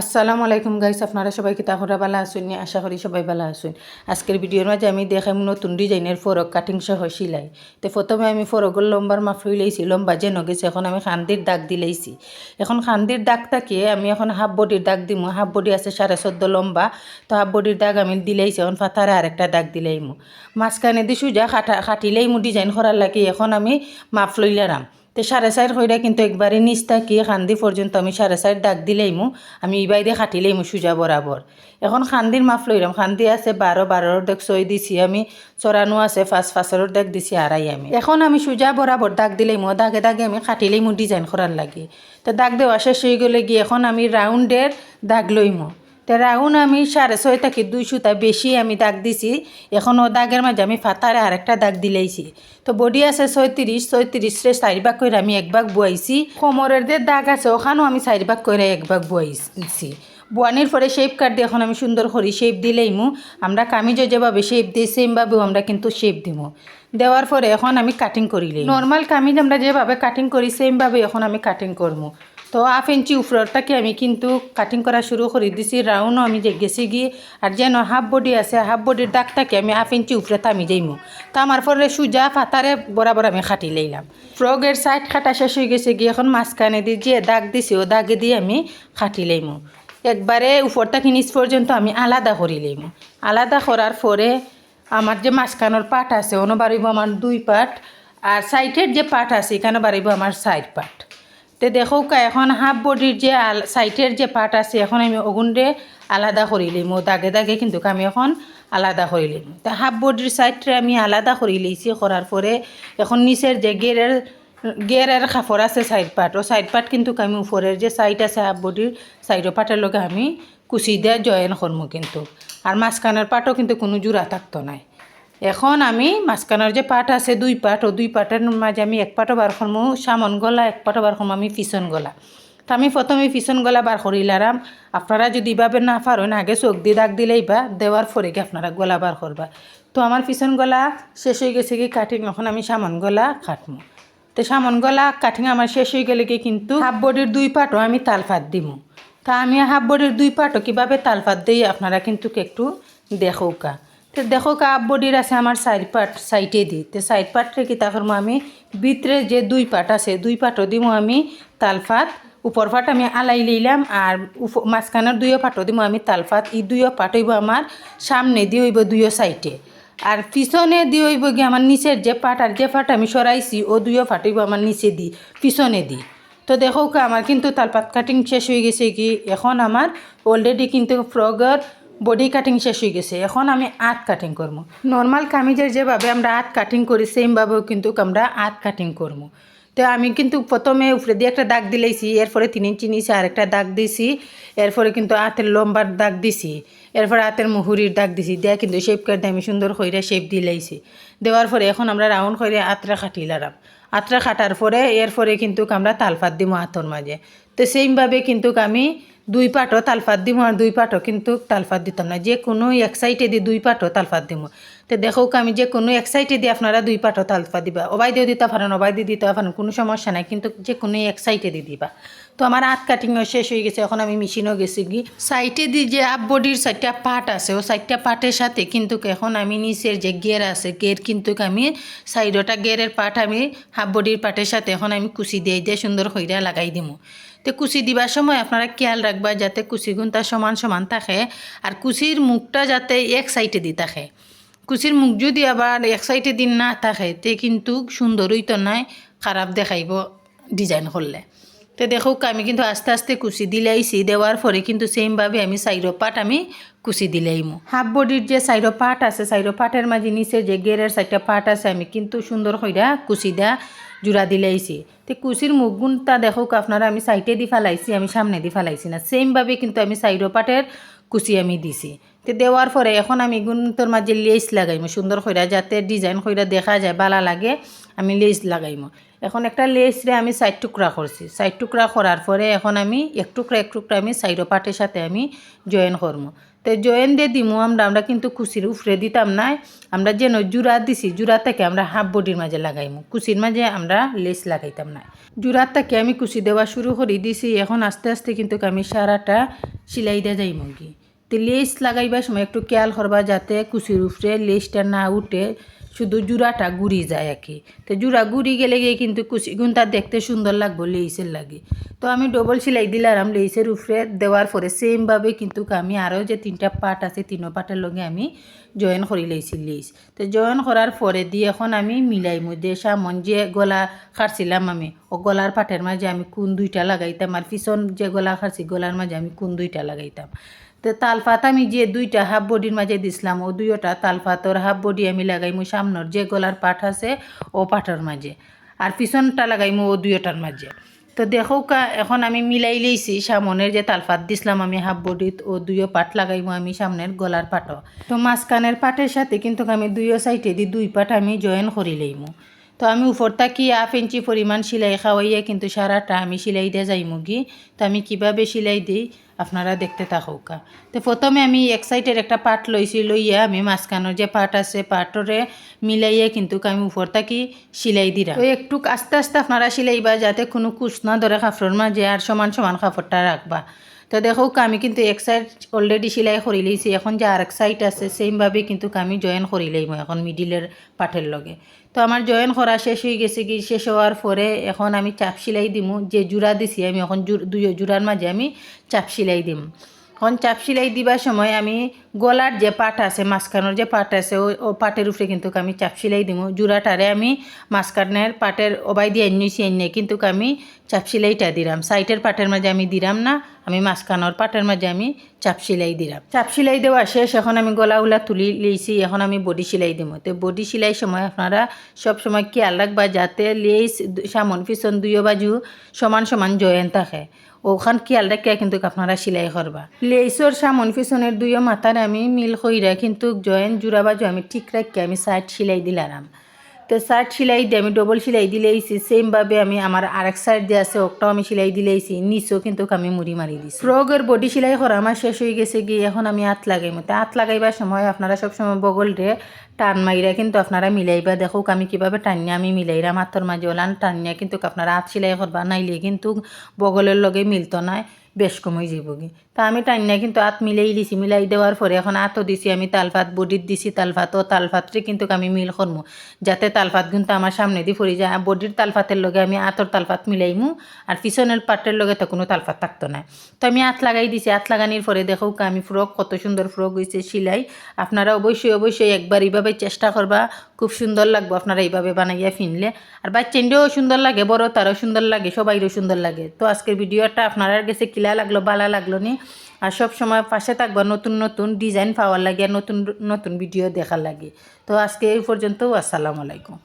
আসসালামু আলাইকুম গাইস, আপনারা সবাই কিতা ভালো আসুন আশা করি সবাই ভালো আসুন আজকের ভিডিওর মাঝে আমি দেখাম নতুন ডিজাইনের ফরক কাটিং সহ সিলাই। তো প্রথমে আমি ফরকের লম্বার মাপ লইছি, লম্বা যে নগেছে এখন আমি খান্দির দাগ দিলেইছি এখন খান্দির দাগ থাকে, আমি এখন হাফ বডির দাগ দিমু হাফ বডি আছে সাড়ে চোদ্দ লম্বা, তো হাফ বডির দাগ আমি দিলেইছি এখন ফাতারে আরেকটা দাগ দিলেইমু মাঝখানে দি সুজা খাটা খাটিলেইমু ডিজাইন করার লাগে, এখন আমি মাপ লইলাম। তো সাড়ে চার কইরা কিন্তু একবারে নিচ থাকি খান্দি পর্যন্ত আমি সাড়ে চার দাগ দিলেইমু আমি এই বাইরে খাটিলেইমু সুজা বরাবর এখন খান্দির মাফ লইলাম খান্দি আছে বারো বারোর দেখ ছয় দিছি, আমি চড়ানো আছে ফাঁস ফাঁসের দাগ দিছি আড়াই আমি। এখন আমি সুজা বরাবর দাগ দিলেইমু দাগে দাগে আমি খাটিলেইমু ডিজাইন করার লাগে। তো দাগ দেওয়া শেষ হয়ে গেলে গিয়ে এখন আমি রাউন্ডের দাগ লইমু তো রাউন্ড আমি সাড়ে ছয় থাকি দুই বেশি আমি দাগ দিছি। এখন ও দাগের মাঝে আমি ফাতারে আরেকটা দাগ দিলেইছি। তো বডি আছে ছয়ত্রিশ, ছয়ত্রিশে চারি ভাগ করে আমি এক ভাগ বুয়াইছি। কোমরের যে দাগ আছে, ওখানেও আমি চারি ভাগ করে এক ভাগ বুয়াইছি। বুয়ানির পরে শেপ কাট দিয়ে এখন আমি সুন্দর করি শেপ দিলেইমু। আমরা কামিজও যেভাবে শেপ দিই সেমভাবেও আমরা কিন্তু শেপ দিমু। দেওয়ার পরে এখন আমি কাটিং করিলে নর্মাল কামিজ আমরা যেভাবে কাটিং করি সেমভাবে এখন আমি কাটিং করব তো হাফ ইঞ্চি উপরটাকে আমি কিন্তু কাটিং করা শুরু করে দিছি রাউন্ডও আমি গেছি গিয়ে আর যেন হাফ বডি আছে হাফ বডির দাগটাকে আমি হাফ ইঞ্চি উপরে তামি যাইমু। তো আমার পরে সুজা ফাতারে বরাবর আমি খাটি লইলাম। ফ্রগের সাইড কাটা শেষ হয়ে গেছে গিয়ে এখন মাঝখানে দিয়ে যে দাগ দিছি, ও দাগে দিয়ে আমি খাটি লইমু। একবারে উপরটা নিচ পর্যন্ত আমি আলাদা করি লইমু। আলাদা করার পরে আমার যে মাঝখানোর পাট আছে ono বাড়িব আমার দুই পাট আর সাইডের যে পাট আছে এখানে বাড়িব আমার সাইড পাট তে দেখৌকা এখন হাফ বডির যে আল সাইডের যে পাট আছে, এখন আমি অগুনরে আলাদা করে লিম। দাগে দাগে কিন্তু আমি এখন আলাদা করে লিম। তা হাফ বডির সাইডটা আমি আলাদা করে লিছি, করার পরে এখন নিচের যে গেরের গেরের খাফর আছে সাইড পাট ও সাইড পাট কিন্তু আমি উপরের যে সাইড আছে হাফ বডির সাইডও পাটের লগে আমি কুচি দিয়ে জয়েন করমু কিন্তু। আর মাঝখানের পাটও কিন্তু কোনো জোড়া থাকতো নাই। এখন আমি মাঝখানের যে পাট আছে, দুই পাট, ও দুই পাটের মাঝে আমি এক পাটও বার করমু, সামন গলা এক পাটও বার করমু, আমি পিছন গলা। তো আমি প্রথমে পিছন গলা বার করিলাম। আপনারা যদি এভাবে না পারেন, আগে চোখ দিয়ে দাগ দিলেই বা দেওয়ার পরে কি আপনারা গলা বার করবা। তো আমার পিছন গলা শেষ হয়ে গেছে কি কাটিং এখন আমি সামন গলা কাটমু। তো সামন গলা কাটিং আমার শেষ হয়ে গেলে কি কিন্তু হাফ বডির দুই পাটও আমি তাল তালফাত দিমু। তা আমি হাফ বডির দুই পাটও কীভাবে তালফাত দিই, আপনারা কিন্তু একটু দেখো কা তো দেখো কাপ বডির আছে আমার সাইড পার্ট সাইডে দিই তো সাইড পার্টে কি তা করব আমি? ভিতরে যে দুই পাট আছে, দুই পাটও দিব আমি তালফাত উপর পাট আমি আলাই লইলাম আর মাঝখানের দুইও পাটও দিব আমি তালফাত এই দুইও পাট হইব আমার সামনে দিয়ে হইব দুইও সাইডে আর পিছনে দিয়ে হইব গিয়ে আমার নিচের যে পাট আর যে পাট আমি সরাইছি, ও দুইও পাট হইব আমার নিচে দিই পিছনে দিই তো দেখো আমার কিন্তু তালপাত কাটিং শেষ হয়ে গেছে কি? এখন আমার অলরেডি কিন্তু ফ্রগের বডি কাটিং শেষ হয়ে গেছে। এখন আমি আত কাটিং করব। নর্মাল কামিজের যেভাবে আমরা আত কাটিং করি সেমভাবেও কিন্তু আমরা আত কাটিং করব। তো আমি কিন্তু প্রথমে উপরে দিয়ে একটা দাগ দিলেইছি, এরপরে তিন ইঞ্চি নিচে আরেকটা দাগ দিছি, এরপরে কিন্তু হাতের লম্বার দাগ দিছি, এরপরে হাতের মুহুরির দাগ দিছি, দেয়া কিন্তু শেপ কাটতে আমি সুন্দর কইরা শেপ দিলেইছি। দেওয়ার পরে এখন আমরা রাউন্ড করে আতরা খাটিলাম আতরা খাটার পরে এরপরে কিন্তু আমরা তালফাত দিব হাতর মাঝে। তো সেইভাবে কিন্তু আমি দুই পাটও তালফাত দিব আর দুই পাটও কিন্তু তালফাত দিতাম না। যে কোনো এক সাইডে দিয়ে দুই পাটও তালফাত দিব তো দেখো আমি যে কোনো এক সাইডে দিয়ে আপনারা দুই পাটও তালফাত দিবা। অবাই দিয়ে দিতে পারেন অবাই দিয়ে দিতে পারেন, কোনো সমস্যা নাই, কিন্তু যে কোনো এক সাইডে দিয়ে দিবা। তো আমার হাত কাটিংও শেষ হয়ে গেছে, এখন আমি মেশিনও গেছি গি সাইডে দিয়ে যে আপ বডির চারটা পাট আছে, ও চারটা পাটের সাথে কিন্তু এখন আমি নিচের যে গের আছে গের কিন্তু আমি সাইডটা গেরের পাট আমি হাফ বডির পাটের সাথে এখন আমি কুচি দিয়ে দিয়ে সুন্দর হইরা লাগাই দিমু। তো কুচি দিবার সময় আপনারা খেয়াল রাখবা যাতে কুচি গুণটা সমান সমান থাকে আর কুচির মুখটা যাতে এক সাইডে দি থাকে। কুচির মুখ যদি আবার এক সাইডে দিন না থাকে, তে কিন্তু সুন্দর তো নাই খারাপ দেখাইব ডিজাইন করলে। তো দেখো, আমি কিন্তু আস্তে আস্তে কুচি দিলাইছি দেওয়ার পরে কিন্তু সেমভাবে আমি সাইরো পাট আমি কুচি দিলাইমু হাফ বডির যে সাইরো পাট আছে সাইরো পাটের মাঝে নিচে যে গেরের সাইডটা পাট আছে, আমি কিন্তু সুন্দর হইরা কুচি দা জোড়া দিলাইছি তো কুচির মুখগুনটা দেখো, আপনারা আমি সাইডে দি ফেলাইছি, আমি সামনে দি ফেলাইছি না। সেমভাবে কিন্তু আমি সাইডো পাটের কুচি আমি দিছি। তো দেওয়ার পরে এখন আমি গুণতর মাঝে লেস লাগাইমো, সুন্দর কইরা যাতে ডিজাইন কইরা দেখা যায়, বালা লাগে, আমি লেস লাগাইমো। এখন একটা লেসরে আমি সাইড টুকরা করছি। সাইড টুকরা করার পরে এখন আমি এক টুকরা এক টুকরা আমি সাইডো পাটের সাথে আমি জয়েন করব তো জয়েন দিয়ে দিমু আমরা আমরা কিন্তু কুচির উফরে দিতাম না, আমরা যেন জুড়া দিছি, জুড়া থেকে আমরা হাফ বডির মাঝে লাগাইমু। কুচির মাঝে আমরা লেস লাগাইতাম না। জুড়ার থেকে আমি কুচি দেওয়া শুরু করে, দিছি, এখন আস্তে আস্তে কিন্তু আমি সারাটা সিলাই দিয়ে যাই মগি তো লেস লাগাইবার সময় একটু খেয়াল করবা যাতে কুচির উপরে লেসটা না উঠে শুধু জুড়াটা গুড়ি যায় আর কি। তো জুড়া গুড়ি গেলে গিয়ে কিন্তু কুচি গুণটা দেখতে সুন্দর লাগবো লেইসের লাগে। তো আমি ডবল সেলাই দিলাম লেইসের উপরে দেওয়ার পরে সেমভাবে কিন্তু আমি আরও যে তিনটা পার্ট আছে, তিনো পার্টের লগে আমি জয়েন করে লাইছি লেইস তো জয়েন করার পরে দিয়ে এখন আমি মিলাই মধ্যে সামন যে গলা খাটছিলাম আমি, ও গলার পাটের মাঝে আমি কোন দুইটা লাগাইতাম। আর পিছন যে গলা খাটছি, গলার মাঝে আমি কোন দুইটা লাগাইতাম। তো তালফাত আমি যে দুইটা হাফ বডির মাঝে দিছিলাম, ও দুইটা তালফাতর হাফ বডি আমি লাগাইমু সামনের, যে গলার পাট আছে ও পাটের মাঝে, আর পিছনটা লাগাইমু ও দুইটার মাঝে। তো দেখো কা, এখন আমি মিলাই লইছি সামনের যে তালফাত দিছিলাম আমি হাফ বডিত, ও দুইও পাট লাগাইমু আমি সামনের গলার পাটও। তো মাঝখানের পাটের সাথে কিন্তু আমি দুইও সাইডে দি দুই পাট আমি জয়েন করি লইমু। তো আমি উপর থাকি হাফ ইঞ্চি পরিমাণ সেলাই খাওয়াইয়া কিন্তু সারাটা আমি সেলাই দিয়ে যাই মুগি তো আমি কীভাবে সেলাই দিই? আপনারা দেখতে থাকুকা। তো প্রথমে আমি এক একটা পাট লইছি, লইয়া আমি মাঝখানোর যে পাট আছে পাটরে মিলাইয়া কিন্তু আমি উপর থাকি সিলাই দিলাম ওই একটু আস্তে আস্তে আপনারা সিলাইবা, যাতে কোনো কুচ না ধরে কাপড়ের মাঝে আর সমান সমান কাপড়টা রাখবা। তো দেখো আমি কিন্তু এক সাইড অলরেডি সেলাই করে লইছি এখন যে আরেক সাইড আছে সেমভাবে কিন্তু আমি জয়েন করে লইম এখন মিডিলের পাঠের লগে। তো আমার জয়েন করা শেষ হয়ে গেছে কি, শেষ হওয়ার পরে এখন আমি চাপ সেলাই দিমু। যে জোড়া দিছি, আমি এখন দুই জোড়ার মাঝে আমি চাপ সেলাই দিম। এখন চাপ সেলাই দিবার সময় আমি গলার যে পাট আছে, মাঝখানোর যে পাট আছে ও পাটের উপরে কিন্তু আমি চাপ সেলাই দিমু জোড়াটারে আমি মাঝখানের পাটের ওবাই দিয়ে এনিছি এনে কিন্তু আমি চাপ সেলাইটা দিলাম সাইটের পাটের মাঝে আমি দিলাম না, আমি মাঝখানোর পাটের মাঝে আমি চাপ সেলাই দিলাম চাপ সেলাই দেওয়া শেষ, এখন আমি গলাগুলা তুলি লিয়েছি এখন আমি বডি সেলাই দিব। তো বডি সেলাই সময় আপনারা সব সময় খেয়াল রাখবা যাতে লেস, সামন, পিছন দুইও বাজু সমান সমান জয়েন থাকে। ওখান খেয়াল রাখিয়া কিন্তু আপনারা সেলাই করবা। লেসর সামন পিছনের দুইও মাথার আমি মিল কইরা কিন্তু জয়েন জোড়া বাজু আমি ঠিক রাখি আমি সাইড সেলাই দিলাম। তো সাইড সেলাই দিয়ে আমি ডবল সেলাই দিলেইছি সেমভাবে আমি আমার আরেক সাইড দিয়ে আছে, ওটাও আমি সেলাই দিলেইছি নিচেও কিন্তু আমি মুড়ি মারি দিছি। ফ্রগের বডি সেলাই করা আমার শেষ হয়ে গেছে গিয়ে এখন আমি হাত লাগাই মতো হাত লাগাইবার সময় আপনারা সবসময় বগল রে টান মাইরা কিন্তু আপনারা মিলাইবা। দেখো আমি কীভাবে টানিয়া আমি মিলাইরাম হাতর মাঝে ওলান টানিয়া কিন্তু আপনারা হাত সেলাই করবা, নাইলে কিন্তু বগলের লগে মিলতো না, বেশ কমই যাবগি তা আমি টান্না কিন্তু হাত মিলাই দিছি, মিলাই দেওয়ার পরে এখন হাতও দিছি, আমি তালফাত বডিত দিছি তালফাত ও তালফাতরে কিন্তু আমি মিল করমু। যাতে তালফাত কিন্তু আমার সামনে দিয়ে পড়ে যায় বডির তালফাতের লগে আমি হাতর তালফাত মিলাইমু, আর পিছনের পাটের লগে তো কোনো তালফাত থাকতো না। তো আমি হাত লাগাই দিছি হাত লাগানির পরে দেখো আমি ফ্রক, কত সুন্দর ফ্রক হয়েছে সিলাই। আপনারা অবশ্যই অবশ্যই একবার এইভাবে চেষ্টা করবা, খুব সুন্দর লাগবে আপনারা এইভাবে বানাইয়া ফিনলে। আর বাচ্চেন্ডেও সুন্দর লাগে, বড় তারও সুন্দর লাগে, সবাইরও সুন্দর লাগে। তো আজকের ভিডিওটা আপনারা কাছে কিলা লাগল, বালা লাগল নি আর সব সময় পাশে থাকবার নতুন নতুন ডিজাইন পাওয়ার লাগে নতুন নতুন ভিডিও দেখার লাগে। তো আজকে এই পর্যন্ত আসসালামু আলাইকুম।